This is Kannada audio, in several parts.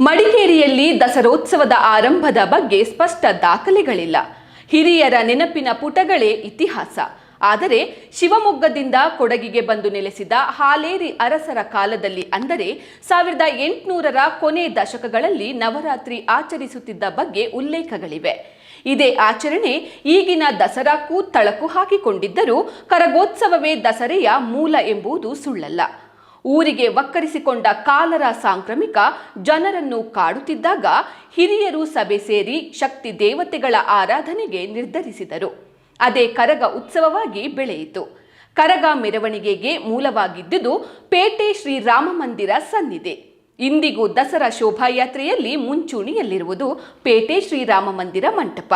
ಮಡಿಕೇರಿಯಲ್ಲಿ ದಸರೋತ್ಸವದ ಆರಂಭದ ಬಗ್ಗೆ ಸ್ಪಷ್ಟ ದಾಖಲೆಗಳಿಲ್ಲ. ಹಿರಿಯರ ನೆನಪಿನ ಪುಟಗಳೇ ಇತಿಹಾಸ. ಆದರೆ ಶಿವಮೊಗ್ಗದಿಂದ ಕೊಡಗಿಗೆ ಬಂದು ನೆಲೆಸಿದ ಹಾಲೇರಿ ಅರಸರ ಕಾಲದಲ್ಲಿ ಅಂದರೆ ಸಾವಿರದ ಎಂಟುನೂರರ ಕೊನೆ ದಶಕಗಳಲ್ಲಿ ನವರಾತ್ರಿ ಆಚರಿಸುತ್ತಿದ್ದ ಬಗ್ಗೆ ಉಲ್ಲೇಖಗಳಿವೆ. ಇದೇ ಆಚರಣೆ ಈಗಿನ ದಸರಾಕ್ಕೂ ತಳಕು ಹಾಕಿಕೊಂಡಿದ್ದರೂ ಕರಗೋತ್ಸವವೇ ದಸರೆಯ ಮೂಲ ಎಂಬುದು ಸುಳ್ಳಲ್ಲ. ಊರಿಗೆ ವಕ್ಕರಿಸಿಕೊಂಡ ಕಾಲರ ಸಾಂಕ್ರಾಮಿಕ ಜನರನ್ನು ಕಾಡುತ್ತಿದ್ದಾಗ ಹಿರಿಯರು ಸಭೆ ಸೇರಿ ಶಕ್ತಿ ದೇವತೆಗಳ ಆರಾಧನೆಗೆ ನಿರ್ಧರಿಸಿದರು. ಅದೇ ಕರಗ ಉತ್ಸವವಾಗಿ ಬೆಳೆಯಿತು. ಕರಗ ಮೆರವಣಿಗೆಗೆ ಮೂಲವಾಗಿದ್ದುದು ಪೇಟೆ ಶ್ರೀರಾಮ ಮಂದಿರ ಸನ್ನಿಧಿ. ಇಂದಿಗೂ ದಸರಾ ಶೋಭಾಯಾತ್ರೆಯಲ್ಲಿ ಮುಂಚೂಣಿಯಲ್ಲಿರುವುದು ಪೇಟೆ ಶ್ರೀರಾಮ ಮಂದಿರ ಮಂಟಪ.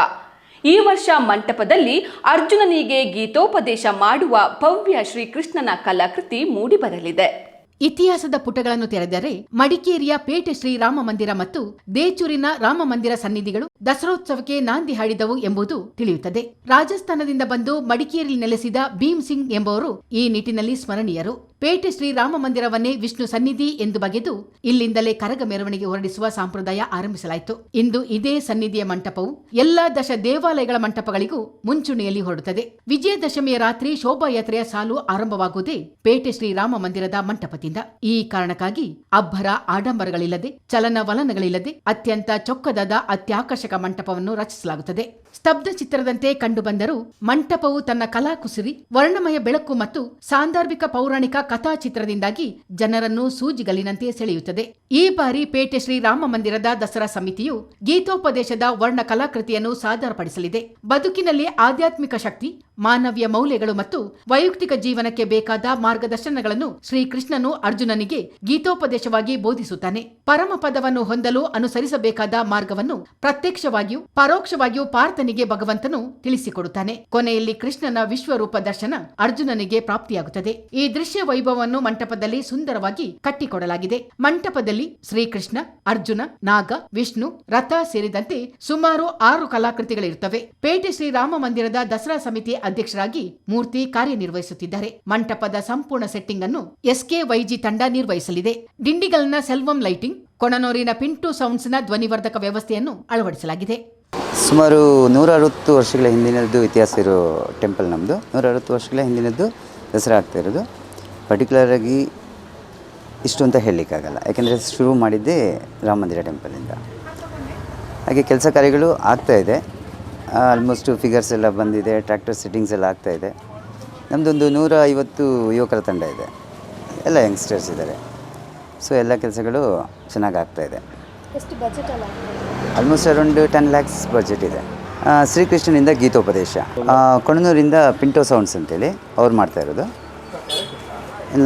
ಈ ವರ್ಷ ಮಂಟಪದಲ್ಲಿ ಅರ್ಜುನನಿಗೆ ಗೀತೋಪದೇಶ ಮಾಡುವ ಭವ್ಯ ಶ್ರೀಕೃಷ್ಣನ ಕಲಾಕೃತಿ ಮೂಡಿಬರಲಿದೆ. ಇತಿಹಾಸದ ಪುಟಗಳನ್ನು ತೆರೆದರೆ ಮಡಿಕೇರಿಯ ಪೇಟೆ ಶ್ರೀರಾಮ ಮಂದಿರ ಮತ್ತು ದೇಚೂರಿನ ರಾಮ ಮಂದಿರ ಸನ್ನಿಧಿಗಳು ದಸರೋತ್ಸವಕ್ಕೆ ನಾಂದಿ ಹಾಡಿದವು ಎಂಬುದು ತಿಳಿಯುತ್ತದೆ. ರಾಜಸ್ಥಾನದಿಂದ ಬಂದು ಮಡಿಕೇರಿ ನೆಲೆಸಿದ ಭೀಮ್ ಸಿಂಗ್ ಎಂಬುವರು ಈ ನಿಟ್ಟಿನಲ್ಲಿ ಸ್ಮರಣೀಯರು. ಪೇಟೆ ಶ್ರೀರಾಮ ಮಂದಿರವನ್ನೇ ವಿಷ್ಣು ಸನ್ನಿಧಿ ಎಂದು ಬಗೆದು ಇಲ್ಲಿಂದಲೇ ಕರಗ ಮೆರವಣಿಗೆ ಹೊರಡಿಸುವ ಸಂಪ್ರದಾಯ ಆರಂಭಿಸಲಾಯಿತು. ಇಂದು ಇದೇ ಸನ್ನಿಧಿಯ ಮಂಟಪವು ಎಲ್ಲಾ ದಶ ದೇವಾಲಯಗಳ ಮಂಟಪಗಳಿಗೂ ಮುಂಚೂಣಿಯಲ್ಲಿ ಹೊರಡುತ್ತದೆ. ವಿಜಯದಶಮಿಯ ರಾತ್ರಿ ಶೋಭಾಯಾತ್ರೆಯ ಸಾಲು ಆರಂಭವಾಗುವುದೇ ಪೇಟೆ ಶ್ರೀರಾಮ ಮಂದಿರದ ಮಂಟಪದಿಂದ. ಈ ಕಾರಣಕ್ಕಾಗಿ ಅಬ್ಬರ ಆಡಂಬರಗಳಿಲ್ಲದೆ, ಚಲನವಲನಗಳಿಲ್ಲದೆ ಅತ್ಯಂತ ಚೊಕ್ಕದಾದ ಅತ್ಯಾಕರ್ಷಕ ಮಂಟಪವನ್ನು ರಚಿಸಲಾಗುತ್ತದೆ. ಸ್ತಬ್ಧ ಚಿತ್ರದಂತೆ ಕಂಡುಬಂದರೂ ಮಂಟಪವು ತನ್ನ ಕಲಾಕುಸುರಿ ವರ್ಣಮಯ ಬೆಳಕು ಮತ್ತು ಸಾಂದರ್ಭಿಕ ಪೌರಾಣಿಕ ಕಥಾ ಚಿತ್ರದಿಂದಾಗಿ ಜನರನ್ನು ಸೂಜಿಗಲಿನಂತೆ ಸೆಳೆಯುತ್ತದೆ. ಈ ಬಾರಿ ಪೇಟೆ ಶ್ರೀ ರಾಮ ಮಂದಿರದ ದಸರಾ ಸಮಿತಿಯು ಗೀತೋಪದೇಶದ ವರ್ಣ ಕಲಾಕೃತಿಯನ್ನು ಸಾದರಪಡಿಸಲಿದೆ. ಬದುಕಿನಲ್ಲಿ ಆಧ್ಯಾತ್ಮಿಕ ಶಕ್ತಿ ಮಾನವೀಯ ಮೌಲ್ಯಗಳು ಮತ್ತು ವೈಯಕ್ತಿಕ ಜೀವನಕ್ಕೆ ಬೇಕಾದ ಮಾರ್ಗದರ್ಶನಗಳನ್ನು ಶ್ರೀಕೃಷ್ಣನು ಅರ್ಜುನನಿಗೆ ಗೀತೋಪದೇಶವಾಗಿ ಬೋಧಿಸುತ್ತಾನೆ. ಪರಮ ಪದವನ್ನು ಹೊಂದಲು ಅನುಸರಿಸಬೇಕಾದ ಮಾರ್ಗವನ್ನು ಪ್ರತ್ಯಕ್ಷವಾಗಿಯೂ ಪರೋಕ್ಷವಾಗಿಯೂ ಪಾರ್ಥನಿಗೆ ಭಗವಂತನು ತಿಳಿಸಿಕೊಡುತ್ತಾನೆ. ಕೊನೆಯಲ್ಲಿ ಕೃಷ್ಣನ ವಿಶ್ವರೂಪ ದರ್ಶನ ಅರ್ಜುನನಿಗೆ ಪ್ರಾಪ್ತಿಯಾಗುತ್ತದೆ. ಈ ದೃಶ್ಯ ವೈಭವವನ್ನು ಮಂಟಪದಲ್ಲಿ ಸುಂದರವಾಗಿ ಕಟ್ಟಿಕೊಡಲಾಗಿದೆ. ಮಂಟಪದಲ್ಲಿ ಶ್ರೀಕೃಷ್ಣ, ಅರ್ಜುನ, ನಾಗ, ವಿಷ್ಣು, ರಥ ಸೇರಿದಂತೆ ಸುಮಾರು ಆರು ಕಲಾಕೃತಿಗಳಿರುತ್ತವೆ. ಪೇಟೆ ಶ್ರೀರಾಮ ಮಂದಿರದ ದಸರಾ ಸಮಿತಿ ಅಧ್ಯಕ್ಷರಾಗಿ ಮೂರ್ತಿ ಕಾರ್ಯನಿರ್ವಹಿಸುತ್ತಿದ್ದಾರೆ. ಮಂಟಪದ ಸಂಪೂರ್ಣ ಸೆಟ್ಟಿಂಗ್ ಅನ್ನು ಎಸ್ಕೆ ವೈಜಿ ತಂಡ ನಿರ್ವಹಿಸಲಿದೆ. ದಿಂಡಿಗಲ್ನ ಸೆಲ್ವಂ ಲೈಟಿಂಗ್, ಕೊಣನೂರಿನ ಪಿಂಟು ಸೌಂಡ್ಸ್ನ ಧ್ವನಿವರ್ಧಕ ವ್ಯವಸ್ಥೆಯನ್ನು ಅಳವಡಿಸಲಾಗಿದೆ. ಸುಮಾರು ನೂರ ಅರವತ್ತು ವರ್ಷಗಳ ಹಿಂದಿನದ್ದು ಇತಿಹಾಸ ಇರೋ ಟೆಂಪಲ್ ನಮ್ಮದು ನೂರ ವರ್ಷಗಳ ಹಿಂದಿನದ್ದು ದಸರಾ ಆಗ್ತಾ ಇರೋದು. ಪರ್ಟಿಕ್ಯುಲರಾಗಿ ಇಷ್ಟು ಅಂತ ಹೇಳಲಿಕ್ಕಾಗಲ್ಲ. ಯಾಕೆಂದರೆ ಶುರು ಮಾಡಿದ್ದೇ ರಾಮ ಮಂದಿರ ಟೆಂಪಲಿಂದ. ಹಾಗೆ ಕೆಲಸ ಕಾರ್ಯಗಳು ಆಗ್ತಾ ಇದೆ. ಆಲ್ಮೋಸ್ಟ್ ಫಿಗರ್ಸ್ ಎಲ್ಲ ಬಂದಿದೆ ಟ್ರ್ಯಾಕ್ಟರ್ ಸೆಟ್ಟಿಂಗ್ಸ್ ಎಲ್ಲ ಆಗ್ತಾ ಇದೆ. ನಮ್ಮದೊಂದು ನೂರ ಐವತ್ತು ಯುವಕರ ತಂಡ ಇದೆ. ಎಲ್ಲ ಯಂಗ್ಸ್ಟರ್ಸ್ ಇದ್ದಾರೆ. ಸೊ ಎಲ್ಲ ಕೆಲಸಗಳು ಚೆನ್ನಾಗಿ ಆಗ್ತಾ ಇದೆ. ಎಷ್ಟು ಬಜೆಟ್ ಅಲ್ಲ? Almost around ten lakhs budget ಇದೆ. ಶ್ರೀಕೃಷ್ಣನಿಂದ ಗೀತೋಪದೇಶ. ಕೊಣನೂರಿಂದ ಪಿಂಟೋ ಸೌಂಡ್ಸ್ ಅಂತೇಳಿ ಅವ್ರು ಮಾಡ್ತಾ ಇರೋದು.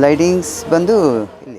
ಲೈಟಿಂಗ್ಸ್ ಬಂದು ಇಲ್ಲಿ.